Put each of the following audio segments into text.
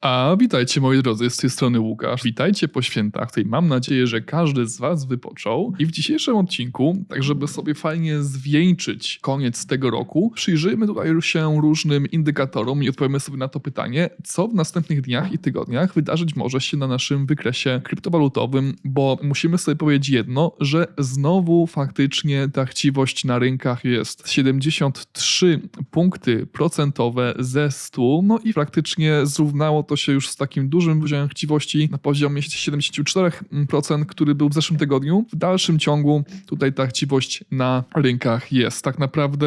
A witajcie moi drodzy, z tej strony Łukasz. Witajcie po świętach, tutaj mam nadzieję, że każdy z was wypoczął. I w dzisiejszym odcinku, tak żeby sobie fajnie zwieńczyć koniec tego roku, przyjrzyjmy tutaj się różnym indykatorom i odpowiemy sobie na to pytanie, co w następnych dniach i tygodniach wydarzyć może się na naszym wykresie kryptowalutowym, bo musimy sobie powiedzieć jedno, że znowu faktycznie ta chciwość na rynkach jest 73 punkty procentowe ze 100, no i praktycznie zrównało to się już z takim dużym poziomem chciwości na poziomie 74%, który był w zeszłym tygodniu. W dalszym ciągu tutaj ta chciwość na rynkach jest. Tak naprawdę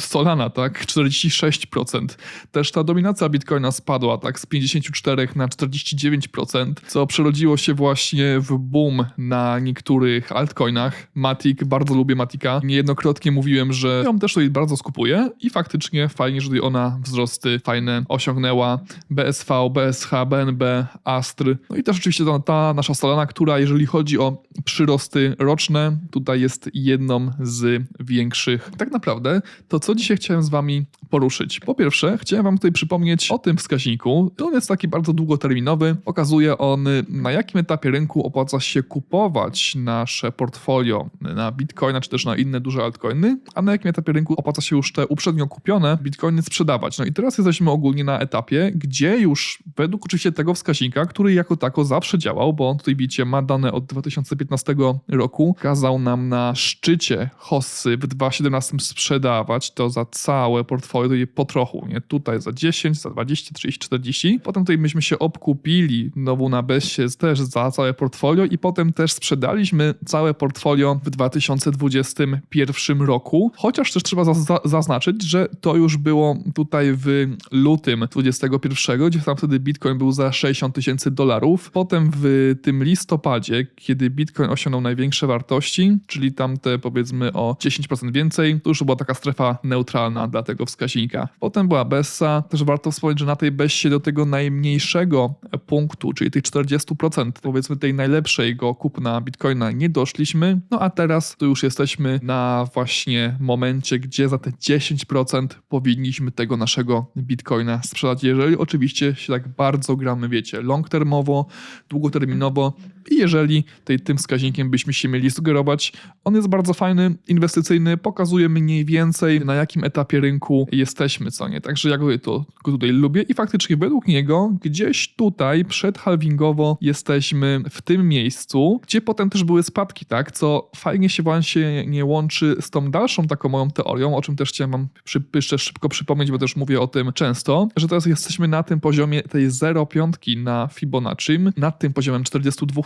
Solana, tak? 46%. Też ta dominacja Bitcoina spadła, tak? Z 54 na 49%, co przerodziło się właśnie w boom na niektórych altcoinach. Matic, bardzo lubię Matika. Niejednokrotnie mówiłem, że ją też tutaj bardzo skupuję i faktycznie fajnie, że tutaj ona wzrosty fajne osiągnęła. BSV, BSH, BNB, Astr. No i też oczywiście ta, ta nasza Solana, która jeżeli chodzi o przyrosty roczne, tutaj jest jedną z większych. Tak naprawdę to, co dzisiaj chciałem z wami poruszyć. Po pierwsze, chciałem wam tutaj przypomnieć o tym wskaźniku. On jest taki bardzo długoterminowy. Pokazuje on, na jakim etapie rynku opłaca się kupować nasze portfolio na Bitcoina, czy też na inne duże altcoiny, a na jakim etapie rynku opłaca się już te uprzednio kupione Bitcoiny sprzedawać. No i teraz jesteśmy ogólnie na etapie, gdzie już według oczywiście tego wskaźnika, który jako tako zawsze działał, bo on tutaj widzicie ma dane od 2015 roku, kazał nam na szczycie hossy w 2017 sprzedawać to za całe portfolio je po trochu, nie? Tutaj za 10, za 20, 30, 40. Potem tutaj myśmy się obkupili znowu na Bessie też za całe portfolio i potem też sprzedaliśmy całe portfolio w 2021 roku. Chociaż też trzeba zaznaczyć, że to już było tutaj w lutym 2021, gdzie tam wtedy Bitcoin był za 60 tysięcy dolarów. Potem w tym listopadzie, kiedy Bitcoin osiągnął największe wartości, czyli tam te powiedzmy o 10% więcej, to już była taka strefa neutralna dla tego wskaźnika. Potem była Bessa, też warto wspomnieć, że na tej Bessie do tego najmniejszego punktu, czyli tych 40%, powiedzmy tej najlepszej go kupna Bitcoina nie doszliśmy, no a teraz to już jesteśmy na właśnie momencie, gdzie za te 10% powinniśmy tego naszego Bitcoina sprzedać, jeżeli oczywiście się tak bardzo gramy, wiecie, long termowo, długoterminowo i jeżeli tej, tym wskaźnikiem byśmy się mieli sugerować, on jest bardzo fajny, inwestycyjny, pokazuje mniej więcej na jakim etapie rynku jesteśmy, co nie. Także ja go, to, go tutaj lubię i faktycznie według niego gdzieś tutaj przedhalvingowo jesteśmy w tym miejscu, gdzie potem też były spadki, tak, co fajnie się właśnie nie łączy z tą dalszą taką moją teorią, o czym też chciałem wam jeszcze szybko przypomnieć, bo też mówię o tym często, że teraz jesteśmy na tym poziomie tej 0,5 na Fibonacci, nad tym poziomem 42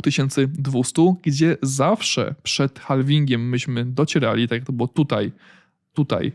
200, gdzie zawsze przed halvingiem myśmy docierali, tak jak to było tutaj, tutaj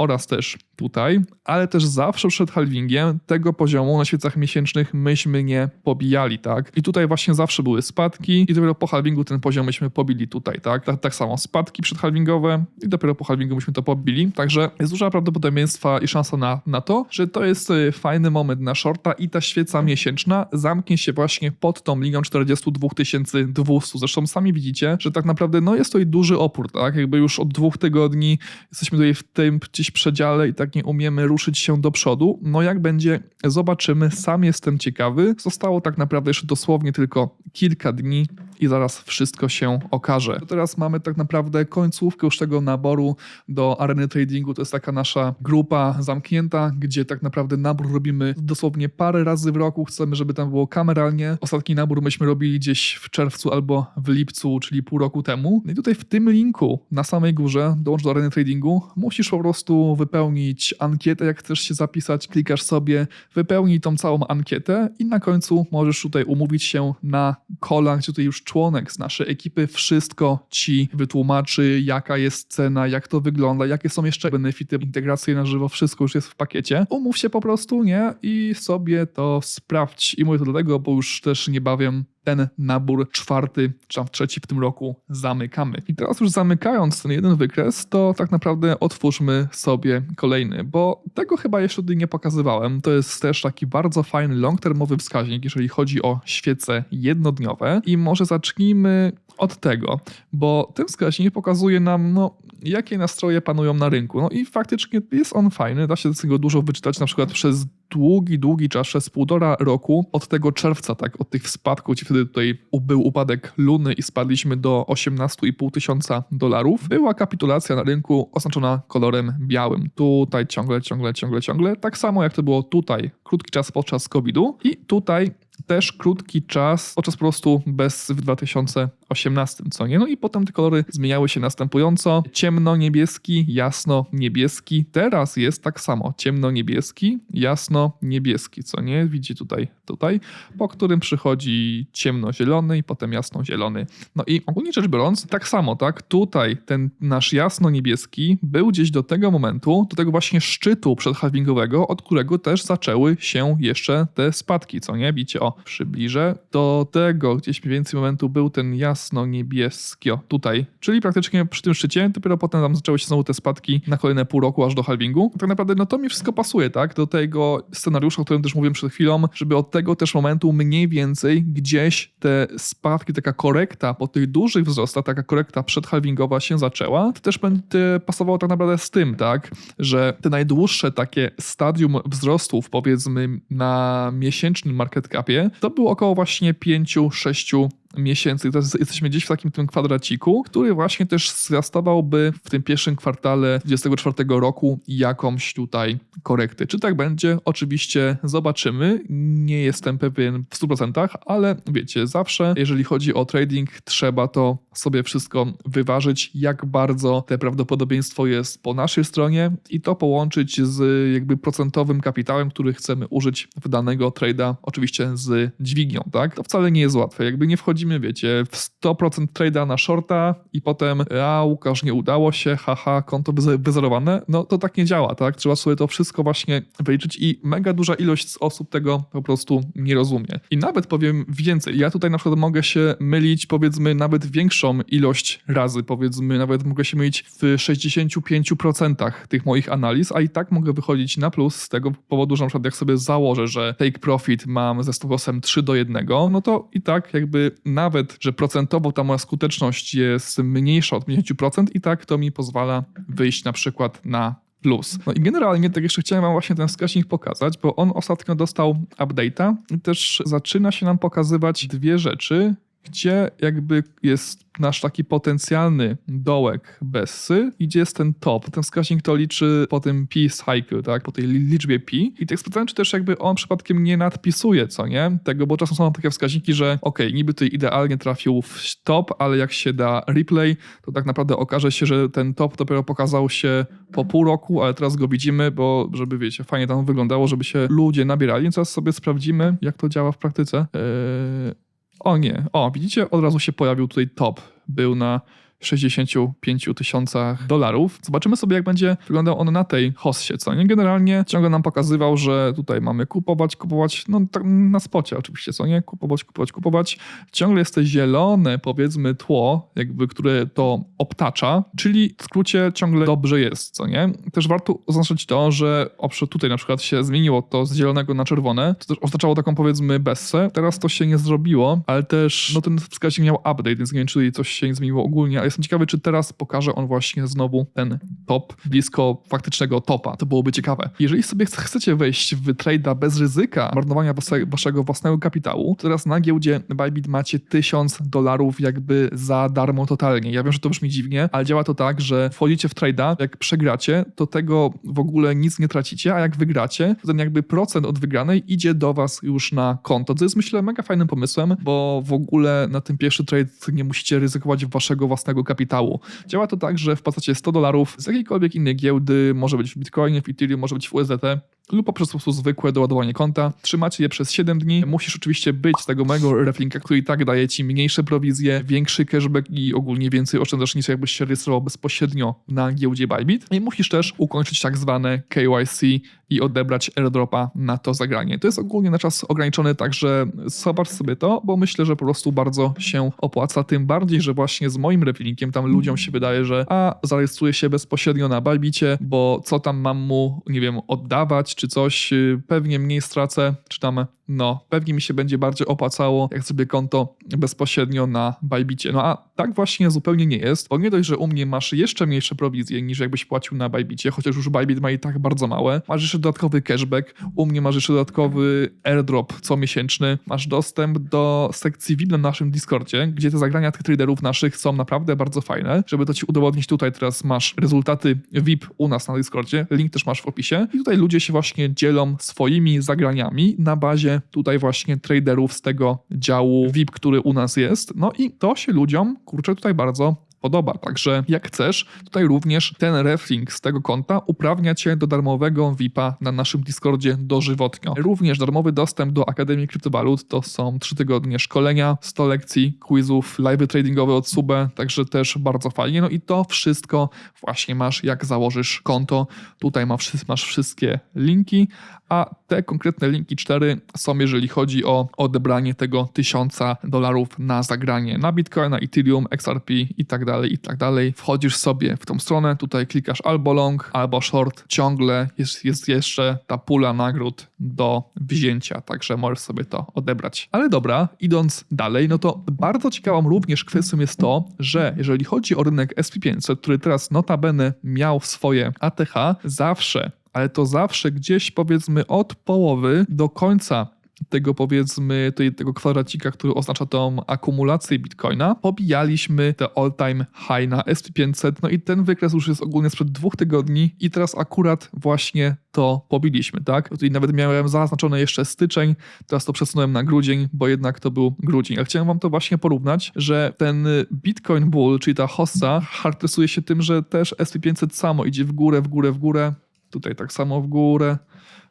oraz też tutaj, ale też zawsze przed halvingiem tego poziomu na świecach miesięcznych myśmy nie pobijali, tak? I tutaj właśnie zawsze były spadki i dopiero po halvingu ten poziom myśmy pobili tutaj, tak? Tak, tak samo spadki przedhalvingowe i dopiero po halvingu myśmy to pobili, także jest duża prawdopodobieństwa i szansa na, na to, że to jest y, fajny moment na shorta i ta świeca miesięczna zamknie się właśnie pod tą linią 42 200. Zresztą sami widzicie, że tak naprawdę no jest to i duży opór, tak? Jakby już od dwóch tygodni jesteśmy tutaj w tym gdzieś przedziale i tak nie umiemy ruszyć się do przodu. No jak będzie, zobaczymy. Sam jestem ciekawy. Zostało tak naprawdę jeszcze dosłownie tylko kilka dni i zaraz wszystko się okaże. Teraz mamy tak naprawdę końcówkę już tego naboru do areny tradingu. To jest taka nasza grupa zamknięta, gdzie tak naprawdę nabór robimy dosłownie parę razy w roku. Chcemy, żeby tam było kameralnie. Ostatni nabór myśmy robili gdzieś w czerwcu albo w lipcu, czyli pół roku temu. No i tutaj w tym linku na samej górze, dołącz do areny tradingu, musisz po prostu wypełnić ankietę, jak chcesz się zapisać, klikasz sobie, wypełnij tą całą ankietę i na końcu możesz tutaj umówić się na kola, gdzie tutaj już członek z naszej ekipy wszystko ci wytłumaczy, jaka jest cena, jak to wygląda, jakie są jeszcze benefity integracji na żywo, wszystko już jest w pakiecie. Umów się po prostu, nie? I sobie to sprawdź. I mówię to dlatego, bo już też niebawem ten nabór czwarty, czy trzeci w tym roku zamykamy. I teraz już zamykając ten jeden wykres, to tak naprawdę otwórzmy sobie kolejny, bo tego chyba jeszcze tutaj nie pokazywałem. To jest też taki bardzo fajny long-termowy wskaźnik, jeżeli chodzi o świece jednodniowe i może zacznijmy od tego, bo ten wskaźnik pokazuje nam, no, jakie nastroje panują na rynku. No i faktycznie jest on fajny, da się z tego dużo wyczytać, na przykład przez długi, długi czas, przez półtora roku od tego czerwca, tak, od tych spadków, gdzie wtedy tutaj był upadek Luny i spadliśmy do 18,5 tysiąca dolarów, była kapitulacja na rynku oznaczona kolorem białym. Tutaj ciągle, ciągle, ciągle, ciągle. Tak samo jak to było tutaj, krótki czas podczas COVID-u i tutaj też krótki czas, podczas po prostu bez w 2018, co nie? No i potem te kolory zmieniały się następująco. Ciemno-niebieski, jasno-niebieski. Teraz jest tak samo. Ciemno-niebieski, jasno-niebieski, co nie? Widzicie tutaj, tutaj, po którym przychodzi ciemno-zielony i potem jasno-zielony. No i ogólnie rzecz biorąc, tak samo, tak? Tutaj ten nasz jasno-niebieski był gdzieś do tego momentu, do tego właśnie szczytu przedhalvingowego, od którego też zaczęły się jeszcze te spadki, co nie? Widzicie, o, przybliżę. Do tego gdzieś mniej więcej momentu był ten jasno-niebieski, o, tutaj. Czyli praktycznie przy tym szczycie, dopiero potem tam zaczęły się znowu te spadki na kolejne pół roku aż do halvingu. Tak naprawdę no to mi wszystko pasuje, tak? Do tego scenariusza, o którym też mówiłem przed chwilą, żeby od tego też momentu mniej więcej gdzieś te spadki, taka korekta po tych dużych wzrostach, taka korekta przedhalvingowa się zaczęła. To też będzie pasowało tak naprawdę z tym, tak? Że te najdłuższe takie stadium wzrostów, powiedzmy na miesięcznym market capie, to było około właśnie 5-6 miesięcy. Teraz jesteśmy gdzieś w takim tym kwadraciku, który właśnie też zwiastowałby w tym pierwszym kwartale 2024 roku jakąś tutaj korekty. Czy tak będzie? Oczywiście zobaczymy. Nie jestem pewien w 100%, ale wiecie, zawsze jeżeli chodzi o trading, trzeba to sobie wszystko wyważyć, jak bardzo te prawdopodobieństwo jest po naszej stronie i to połączyć z jakby procentowym kapitałem, który chcemy użyć w danego trada, oczywiście z dźwignią, tak? To wcale nie jest łatwe. Jakby nie wchodzi wchodzimy, wiecie, w 100% trade'a na shorta i potem, a Łukasz, nie udało się, haha, konto wyzerowane, no to tak nie działa, tak? Trzeba sobie to wszystko właśnie wyliczyć i mega duża ilość osób tego po prostu nie rozumie. I nawet powiem więcej, ja tutaj na przykład mogę się mylić, powiedzmy, nawet większą ilość razy, powiedzmy, nawet mogę się mylić w 65% tych moich analiz, a i tak mogę wychodzić na plus z tego powodu, że na przykład jak sobie założę, że take profit mam ze stopem 3 do 1, no to i tak jakby nawet, że procentowo ta moja skuteczność jest mniejsza od 50% i tak to mi pozwala wyjść na przykład na plus. No i generalnie tak jeszcze chciałem wam właśnie ten wskaźnik pokazać, bo on ostatnio dostał update'a i też zaczyna się nam pokazywać dwie rzeczy, gdzie jakby jest nasz taki potencjalny dołek Bessy, gdzie jest ten top. Ten wskaźnik to liczy po tym P cycle, tak, po tej liczbie P. I tak sprawdzałem, czy też jakby on przypadkiem nie nadpisuje, co nie? Tego, bo czasem są takie wskaźniki, że ok, niby tutaj idealnie trafił w top, ale jak się da replay, to tak naprawdę okaże się, że ten top dopiero pokazał się po pół roku, ale teraz go widzimy, bo żeby wiecie, fajnie tam wyglądało, żeby się ludzie nabierali. Teraz sobie sprawdzimy, jak to działa w praktyce. Eee... O nie, o widzicie, od razu się pojawił tutaj top. Był na 65 tysiącach dolarów. Zobaczymy sobie, jak będzie wyglądał on na tej hossie, co nie? Generalnie ciągle nam pokazywał, że tutaj mamy kupować, kupować, no tak na spocie oczywiście, co nie? Kupować, kupować, kupować. Ciągle jest to zielone, powiedzmy, tło, jakby, które to obtacza, czyli w skrócie ciągle dobrze jest, co nie? Też warto oznaczyć to, że oprócz tutaj na przykład się zmieniło to z zielonego na czerwone, to też oznaczało taką, powiedzmy, bessę. Teraz to się nie zrobiło, ale też, no ten wskaźnik miał update, więc nie wiem, czy coś się nie zmieniło ogólnie, ale jestem ciekawy, czy teraz pokaże on właśnie znowu ten top blisko faktycznego topa. To byłoby ciekawe. Jeżeli sobie chcecie wejść w trade'a bez ryzyka marnowania waszego własnego kapitału, to teraz na giełdzie Bybit macie 1000 dolarów jakby za darmo totalnie. Ja wiem, że to brzmi dziwnie, ale działa to tak, że wchodzicie w trade'a, jak przegracie, to tego w ogóle nic nie tracicie, a jak wygracie, to ten jakby procent od wygranej idzie do was już na konto, co jest myślę mega fajnym pomysłem, bo w ogóle na tym pierwszy trade nie musicie ryzykować waszego własnego kapitału. Działa to tak, że wpłacacie 100 dolarów z jakiejkolwiek innej giełdy, może być w Bitcoinie, w Ethereum, może być w USDT lub poprzez po prostu zwykłe doładowanie konta. Trzymacie je przez 7 dni. Musisz oczywiście być tego mojego reflinka, który i tak daje ci mniejsze prowizje, większy cashback i ogólnie więcej oszczędzasz niż jakbyś się rejestrował bezpośrednio na giełdzie Bybit. I musisz też ukończyć tak zwane KYC i odebrać airdropa na to zagranie. To jest ogólnie na czas ograniczony, także zobacz sobie to, bo myślę, że po prostu bardzo się opłaca, tym bardziej, że właśnie z moim reflinkiem tam ludziom się wydaje, że a, zarejestruję się bezpośrednio na Bybicie, bo co tam mam mu, nie wiem, oddawać czy coś, y, pewnie mniej stracę, czy tam no pewnie mi się będzie bardziej opłacało, jak sobie konto bezpośrednio na Bybicie. No a tak właśnie zupełnie nie jest, bo nie dość, że u mnie masz jeszcze mniejsze prowizje niż jakbyś płacił na Bybicie, chociaż już Bybit ma i tak bardzo małe. Masz jeszcze dodatkowy cashback, u mnie masz jeszcze dodatkowy airdrop comiesięczny, masz dostęp do sekcji VIP na naszym Discordzie, gdzie te zagrania tych traderów naszych są naprawdę bardzo fajne. Żeby to ci udowodnić, tutaj teraz masz rezultaty VIP u nas na Discordzie, link też masz w opisie i tutaj ludzie się właśnie dzielą swoimi zagraniami na bazie tutaj właśnie traderów z tego działu VIP, który u nas jest. No i to się ludziom, kurczę, tutaj bardzo podoba. Także jak chcesz, tutaj również ten reflink z tego konta uprawnia cię do darmowego VIP-a na naszym Discordzie dożywotnio. Również darmowy dostęp do Akademii Kryptowalut to są 3 tygodnie szkolenia, 100 lekcji, quizów, live tradingowe od Sube, także też bardzo fajnie. No i to wszystko właśnie masz jak założysz konto. Tutaj masz, masz wszystkie linki, a te konkretne linki 4 są, jeżeli chodzi o odebranie tego 1000 dolarów na zagranie na Bitcoina, Ethereum, XRP i tak dalej, i tak dalej. Wchodzisz sobie w tą stronę, tutaj klikasz albo long, albo short. Ciągle jest, jest jeszcze ta pula nagród do wzięcia, także możesz sobie to odebrać. Ale dobra, idąc dalej, no to bardzo ciekawą również kwestią jest to, że jeżeli chodzi o rynek SP500, który teraz notabene miał swoje ATH, zawsze ale to zawsze gdzieś powiedzmy od połowy do końca tego powiedzmy tej, tego kwadracika, który oznacza tą akumulację bitcoina, pobijaliśmy te all-time high na SP500, no i ten wykres już jest ogólnie sprzed dwóch tygodni i teraz akurat właśnie to pobiliśmy, tak? Tutaj nawet miałem zaznaczone jeszcze styczeń, teraz to przesunąłem na grudzień, bo jednak to był grudzień. Ale chciałem wam to właśnie porównać, że ten Bitcoin Bull, czyli ta hossa, charakteryzuje się tym, że też SP500 samo idzie w górę, w górę, w górę, tutaj tak samo w górę,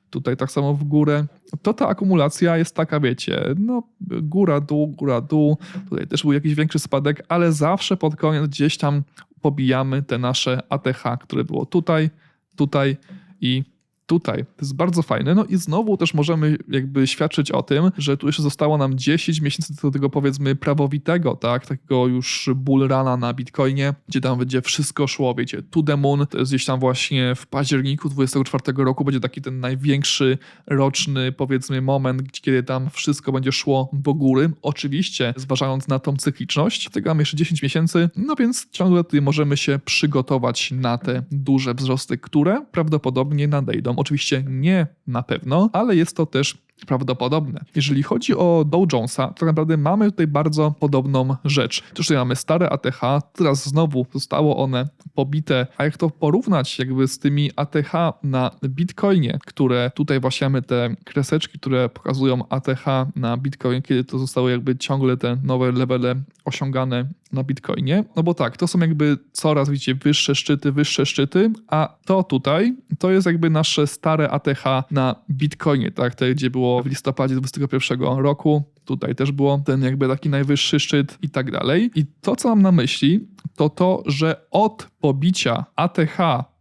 tutaj tak samo w górę, to ta akumulacja jest taka, wiecie, no góra, dół, góra, dół, tutaj też był jakiś większy spadek, ale zawsze pod koniec gdzieś tam pobijamy te nasze ATH, które było tutaj, tutaj i tutaj. To jest bardzo fajne. No i znowu też możemy jakby świadczyć o tym, że tu jeszcze zostało nam 10 miesięcy do tego powiedzmy prawowitego, tak, takiego już bull rana na Bitcoinie, gdzie tam będzie wszystko szło, wiecie, to the moon, to jest gdzieś tam właśnie w październiku 24 roku będzie taki ten największy roczny powiedzmy moment, kiedy tam wszystko będzie szło do góry. Oczywiście zważając na tą cykliczność, tego mamy jeszcze 10 miesięcy, no więc ciągle tutaj możemy się przygotować na te duże wzrosty, które prawdopodobnie nadejdą Oczywiście nie na pewno, ale jest to też prawdopodobne. Jeżeli chodzi o Dow Jonesa, to tak naprawdę mamy tutaj bardzo podobną rzecz. Tutaj mamy stare ATH, teraz znowu zostało one pobite, a jak to porównać jakby z tymi ATH na Bitcoinie, które tutaj właśnie mamy te kreseczki, które pokazują ATH na Bitcoin, kiedy to zostały jakby ciągle te nowe levele osiągane na Bitcoinie. No bo tak, to są jakby coraz, widzicie, wyższe szczyty, wyższe szczyty, a to tutaj, to jest jakby nasze stare ATH na Bitcoinie, tak, te, gdzie było w listopadzie 2021 roku, tutaj też było ten jakby taki najwyższy szczyt i tak dalej. I to, co mam na myśli, to to, że od pobicia ATH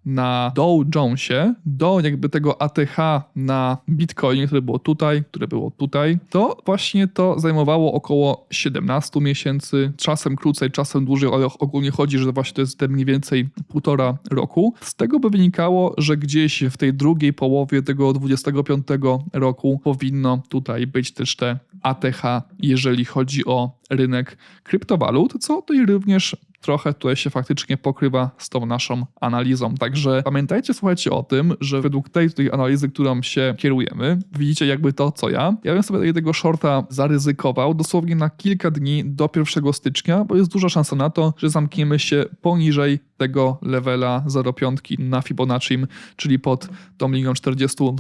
na Dow Jonesie do jakby tego ATH na Bitcoinie, które było tutaj, które było tutaj, to właśnie to zajmowało około 17 miesięcy, czasem krócej, czasem dłużej, ale ogólnie chodzi, że właśnie to jest te mniej więcej półtora roku. Z tego by wynikało, że gdzieś w tej drugiej połowie tego 25 roku powinno tutaj być też te ATH, jeżeli chodzi o rynek kryptowalut, co tutaj również trochę tutaj się faktycznie pokrywa z tą naszą analizą. Także pamiętajcie, słuchajcie o tym, że według tej, tej analizy, którą się kierujemy, widzicie jakby to, co ja. Ja bym sobie tego shorta zaryzykował dosłownie na kilka dni do 1 stycznia, bo jest duża szansa na to, że zamkniemy się poniżej tego levela 0,5 na Fibonacci, czyli pod tą linią 42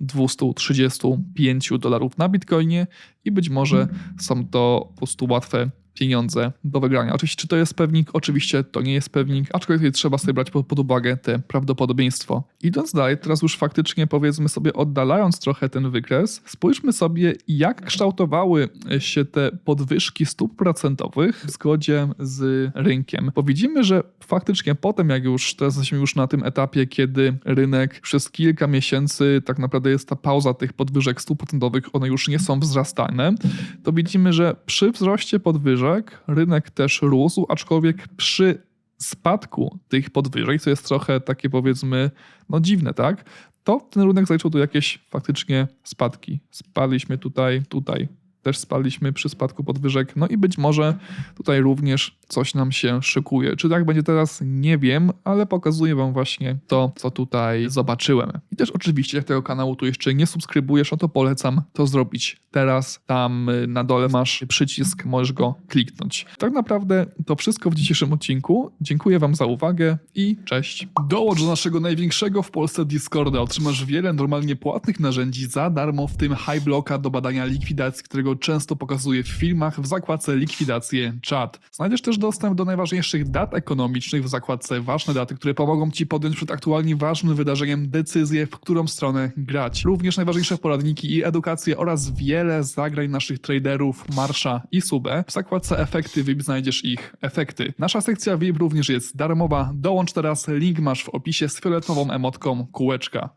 235 dolarów na Bitcoinie i być może są to po prostu łatwe pieniądze do wygrania. Oczywiście, czy to jest pewnik? Oczywiście to nie jest pewnik, aczkolwiek trzeba sobie brać pod, uwagę te prawdopodobieństwo. Idąc dalej, teraz już faktycznie powiedzmy sobie, oddalając trochę ten wykres, spójrzmy sobie, jak kształtowały się te podwyżki stóp procentowych w zgodzie z rynkiem. Bo widzimy, że faktycznie potem, jak już teraz jesteśmy już na tym etapie, kiedy rynek przez kilka miesięcy tak naprawdę jest ta pauza tych podwyżek stóp procentowych, one już nie są wzrastane, to widzimy, że przy wzroście podwyżek rynek też rósł, aczkolwiek przy spadku tych podwyżek, co jest trochę takie powiedzmy, no dziwne, tak? to ten rynek zaliczył tu jakieś faktycznie spadki. Spadliśmy tutaj, tutaj. Też spadliśmy przy spadku podwyżek. No i być może tutaj również coś nam się szykuje. Czy tak będzie teraz? Nie wiem, ale pokazuję wam właśnie to, co tutaj zobaczyłem. I też oczywiście, jak tego kanału tu jeszcze nie subskrybujesz, no to polecam to zrobić teraz. Tam y, na dole masz przycisk, możesz go kliknąć. Tak naprawdę to wszystko w dzisiejszym odcinku. Dziękuję wam za uwagę i cześć. Dołącz do naszego największego w Polsce Discorda. Otrzymasz wiele normalnie płatnych narzędzi za darmo, w tym High Blocka do badania likwidacji, którego często pokazuję w filmach w zakładce likwidacje czat. Znajdziesz też dostęp do najważniejszych dat ekonomicznych w zakładce ważne daty, które pomogą Ci podjąć przed aktualnie ważnym wydarzeniem decyzję, w którą stronę grać. Również najważniejsze poradniki i edukacje oraz wiele zagrań naszych traderów Marsza i Sube. W zakładce efekty VIP znajdziesz ich efekty. Nasza sekcja VIP również jest darmowa. Dołącz teraz, link masz w opisie z fioletową emotką kółeczka.